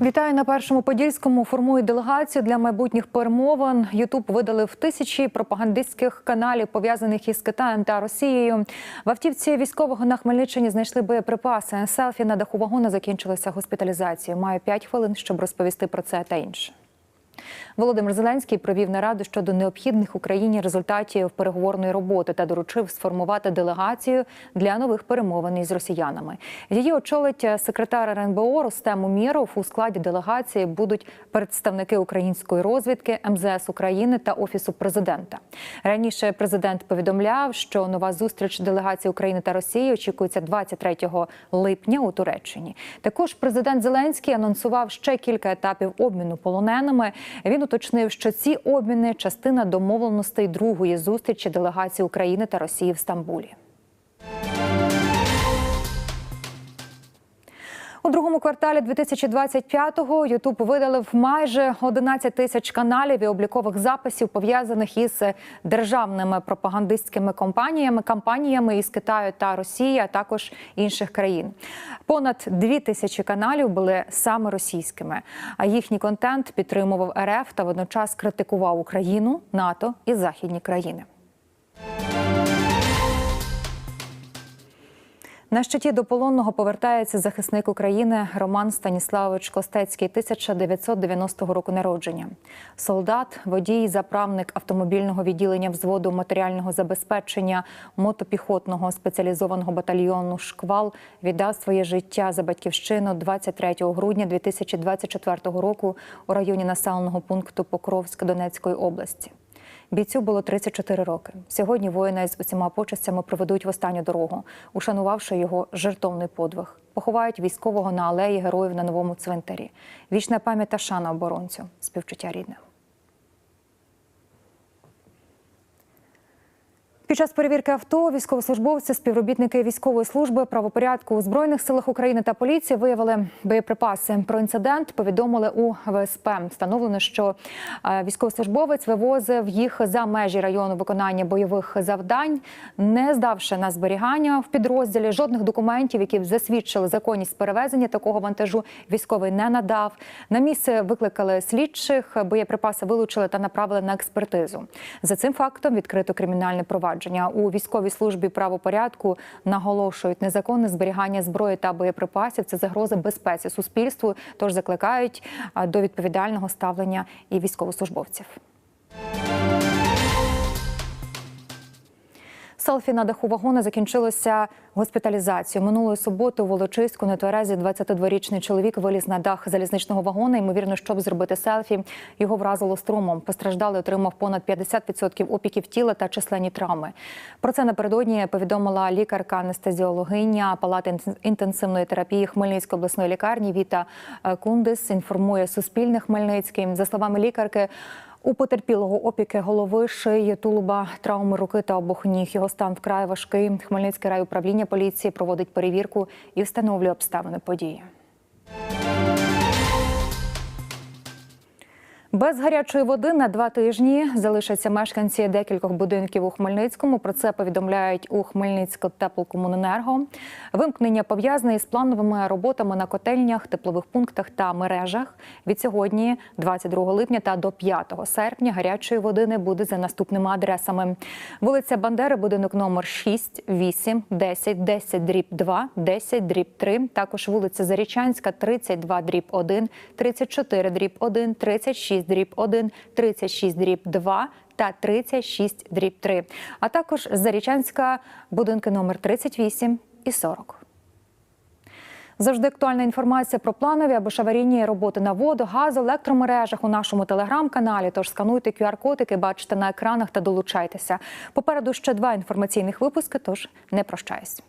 Вітаю на першому подільському. Формують делегацію для майбутніх перемовин. Ютуб видалив тисячі пропагандистських каналів, пов'язаних із Китаєм та Росією. В автівці військового на Хмельниччині знайшли боєприпаси. Селфі на даху вагона закінчилися госпіталізацією. Маю 5 хвилин, щоб розповісти про це та інше. Володимир Зеленський провів нараду щодо необхідних Україні результатів переговорної роботи та доручив сформувати делегацію для нових перемовин із росіянами. Її очолить секретар РНБО Рустем Умєров. У складі делегації будуть представники української розвідки, МЗС України та офісу президента. Раніше президент повідомляв, що нова зустріч делегації України та Росії очікується 23 липня у Туреччині. Також президент Зеленський анонсував ще кілька етапів обміну полоненими. Він уточнив, що ці обміни частина домовленостей другої зустрічі делегації України та Росії в Стамбулі. У другому кварталі 2025-го Ютуб видалив майже 11 тисяч каналів і облікових записів, пов'язаних із державними пропагандистськими компаніями, кампаніями із Китаю та Росії, а також інших країн. Понад 2 тисячі каналів були саме російськими. А їхній контент підтримував РФ та водночас критикував Україну, НАТО і західні країни. На щиті до полонного повертається захисник України Роман Станіславович Костецький, 1990 року народження. Солдат, водій, заправник автомобільного відділення взводу матеріального забезпечення мотопіхотного спеціалізованого батальйону Шквал віддав своє життя за батьківщину 23 грудня 2024 року у районі населеного пункту Покровськ Донецької області. Бійцю було 34 роки. Сьогодні воїна із усіма почестями проведуть в останню дорогу, ушанувавши його жертовний подвиг. Поховають військового на алеї героїв на новому цвинтарі. Вічна пам'ять та шана оборонцю, співчуття рідним. Під час перевірки авто військовослужбовці, співробітники військової служби правопорядку у збройних силах України та поліції виявили боєприпаси. Про інцидент повідомили у ВСП. Встановлено, що військовослужбовець вивозив їх за межі району виконання бойових завдань, не здавши на зберігання в підрозділі жодних документів, які б засвідчили законність перевезення такого вантажу. Військовий не надав. На місце викликали слідчих. Боєприпаси вилучили та направили на експертизу. За цим фактом відкрито кримінальне провадження у військовій службі правопорядку наголошують незаконне зберігання зброї та боєприпасів. Це загроза безпеці суспільству. Тож закликають до відповідального ставлення і військовослужбовців. Селфі на даху вагона закінчилося госпіталізацією. Минулої суботи у Волочиську на тверезі 22-річний чоловік виліз на дах залізничного вагона. Ймовірно, щоб зробити селфі. Його вразило струмом. Постраждалий отримав понад 50% опіків тіла та численні травми. Про це напередодні повідомила лікарка анестезіологиня палати інтенсивної терапії Хмельницької обласної лікарні Віта Кундис. Інформує Суспільне Хмельницький. За словами лікарки. У потерпілого опіки голови, шиї, тулуба, травми руки та обох ніг. Його стан вкрай важкий. Хмельницьке райуправління поліції проводить перевірку і встановлює обставини події. Без гарячої води на два тижні залишаться мешканці декількох будинків у Хмельницькому. Про це повідомляють у Хмельницьку теплокомуненерго. Вимкнення пов'язане із плановими роботами на котельнях, теплових пунктах та мережах. Від сьогодні, 22 липня та до 5 серпня, гарячої води не буде за наступними адресами: вулиця Бандери, будинок номер 6, 8, 10, 10 дріб 2, 10 дріб 3. Також вулиця Зарічанська, 32 дріб 1, 34 дріб 1, 36 дріб 1, 36 дріб 2 та 36 дріб 3. А також Зарічанська, будинки номер 38 і 40. Завжди актуальна інформація про планові або ж аварійні роботи на воду, газ, електромережах у нашому телеграм-каналі. Тож скануйте QR-кодики, бачите на екранах та долучайтеся. Попереду ще два інформаційних випуски. Тож не прощаюсь.